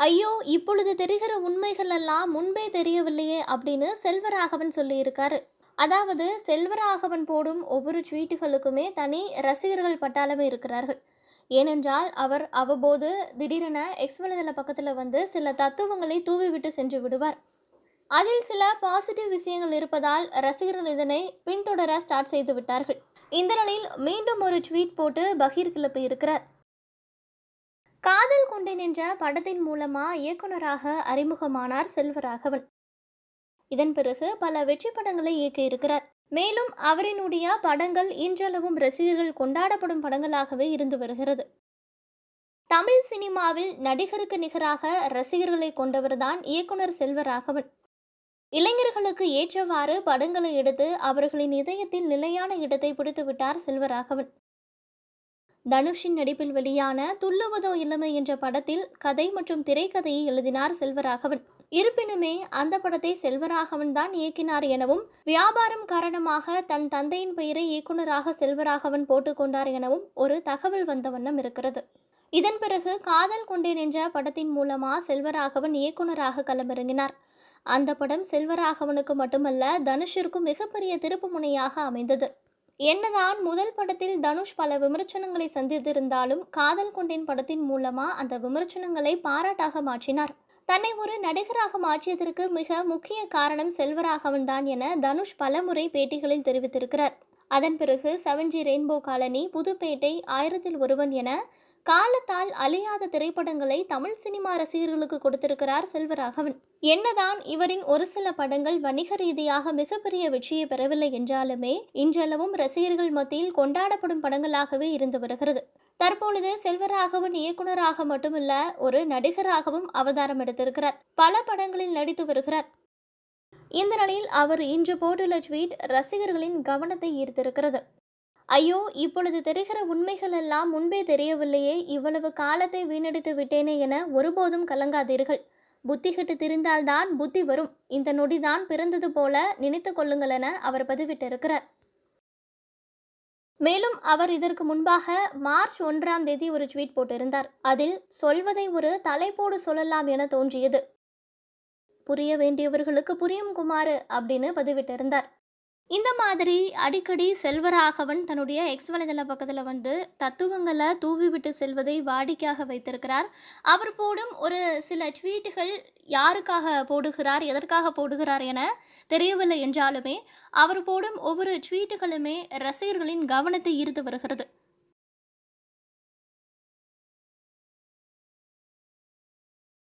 ஐயோ இப்பொழுது தெரிகிற உண்மைகள் எல்லாம் முன்பே தெரியவில்லையே அப்படின்னு செல்வராகவன் சொல்லியிருக்காரு. அதாவது செல்வராகவன் போடும் ஒவ்வொரு ட்வீட்டுகளுக்குமே தனி ரசிகர்கள் பட்டாளமே இருக்கிறார்கள். ஏனென்றால் அவர் அவ்வப்போது திடீரென எக்ஸ் வலைதள பக்கத்தில் வந்து சில தத்துவங்களை தூவிவிட்டு சென்று விடுவார். அதில் சில பாசிட்டிவ் விஷயங்கள் இருப்பதால் ரசிகர்கள் இதனை பின்தொடர ஸ்டார்ட் செய்து விட்டார்கள். இந்த நிலையில் மீண்டும் ஒரு ட்வீட் போட்டு பகீர் கிளப்பி இருக்கிறார் காதல் கொண்டேன் என்ற படத்தின் மூலமா இயக்குனராக அறிமுகமானார் செல்வராகவன். இதன் பிறகு பல வெற்றி படங்களை இயக்கியிருக்கிறார் மேலும் அவரினுடைய படங்கள் இன்றளவும் ரசிகர்கள் கொண்டாடப்படும் படங்களாகவே இருந்து வருகிறது. தமிழ் சினிமாவில் நடிகருக்கு நிகராக ரசிகர்களை கொண்டவர்தான் இயக்குனர் செல்வராகவன். இளைஞர்களுக்கு ஏற்றவாறு படங்களை எடுத்து அவர்களின் இதயத்தில் நிலையான இடத்தை பிடித்துவிட்டார் செல்வராகவன். தனுஷின் நடிப்பில் வெளியான துள்ளுவதோ இல்லமை என்ற படத்தில் கதை மற்றும் திரைக்கதையை எழுதினார் செல்வராகவன். இருப்பினுமே அந்த படத்தை செல்வராகவன் தான் இயக்கினார் எனவும் வியாபாரம் காரணமாக தன் தந்தையின் பெயரை இயக்குனராக செல்வராகவன் போட்டுக்கொண்டார் எனவும் ஒரு தகவல் வந்த வண்ணம் இருக்கிறது. இதன் பிறகு காதல் கொண்டேன் என்ற படத்தின் மூலமா செல்வராகவன் இயக்குனராக களமிறங்கினார். அந்த படம் செல்வராகவனுக்கு மட்டுமல்ல தனுஷிற்கும் மிகப்பெரிய திருப்பு முனையாக அமைந்தது. என்னதான் முதல் படத்தில் தனுஷ் பல விமர்சனங்களை சந்தித்திருந்தாலும் காதல் கொண்டேன் படத்தின் மூலமா அந்த விமர்சனங்களை பாராட்டாக மாற்றினார். தன்னை ஒரு நடிகராக மாற்றியதற்கு மிக முக்கிய காரணம் செல்வராகவன் தான் என தனுஷ் பலமுறை பேட்டிகளில் தெரிவித்திருக்கிறார். அதன் பிறகு seven G Rainbow Colony Pudhupettai ஆயிரத்தில் ஒருவன் என காலத்தால் அழியாத திரைப்படங்களை தமிழ் சினிமா ரசிகர்களுக்கு கொடுத்திருக்கிறார் செல்வராகவன். என்னதான் இவரின் ஒரு சில படங்கள் வணிக ரீதியாக மிகப்பெரிய வெற்றியை பெறவில்லை என்றாலுமே இன்றளவும் ரசிகர்கள் மத்தியில் கொண்டாடப்படும் படங்களாகவே இருந்து வருகிறது. தற்பொழுது செல்வராகவன் இயக்குனராக மட்டுமல்ல ஒரு நடிகராகவும் அவதாரம் எடுத்திருக்கிறார். பல படங்களில் நடித்து வருகிறார். இந்த நிலையில் அவர் இன்று போட்டுள்ள ட்வீட் ரசிகர்களின் கவனத்தை ஈர்த்திருக்கிறது. ஐயோ இப்பொழுது தெரிகிற உண்மைகள் எல்லாம் முன்பே தெரியவில்லையே இவ்வளவு காலத்தை வீணடித்து விட்டேனே என ஒருபோதும் கலங்காதீர்கள். புத்தி கெட்டு திரிந்தால்தான் புத்தி வரும். இந்த நொடிதான் பிறந்தது போல நினைத்து கொள்ளுங்கள் என அவர் பதிவிட்டிருக்கிறார். மேலும் அவர் இதற்கு முன்பாக மார்ச் ஒன்றாம் தேதி ஒரு ட்வீட் போட்டிருந்தார். அதில் சொல்வதை ஒரு தலைப்போடு சொல்லலாம் என தோன்றியது. புரிய வேண்டியவர்களுக்கு புரியும் குமார் அப்படின்னு பதிவிட்டிருந்தார். இந்த மாதிரி அடிக்கடி செல்வராகவன் தன்னுடைய எக்ஸ் வலைதள பக்கத்தில் வந்து தத்துவங்களை தூவிவிட்டு செல்வதை வாடிக்கையாக வைத்திருக்கிறார். அவர் போடும் ஒரு சில ட்வீட்டுகள் யாருக்காக போடுகிறார் எதற்காக போடுகிறார் என தெரியவில்லை என்றாலுமே அவர் போடும் ஒவ்வொரு ட்வீட்டுகளுமே ரசிகர்களின் கவனத்தை ஈர்த்து வருகிறது.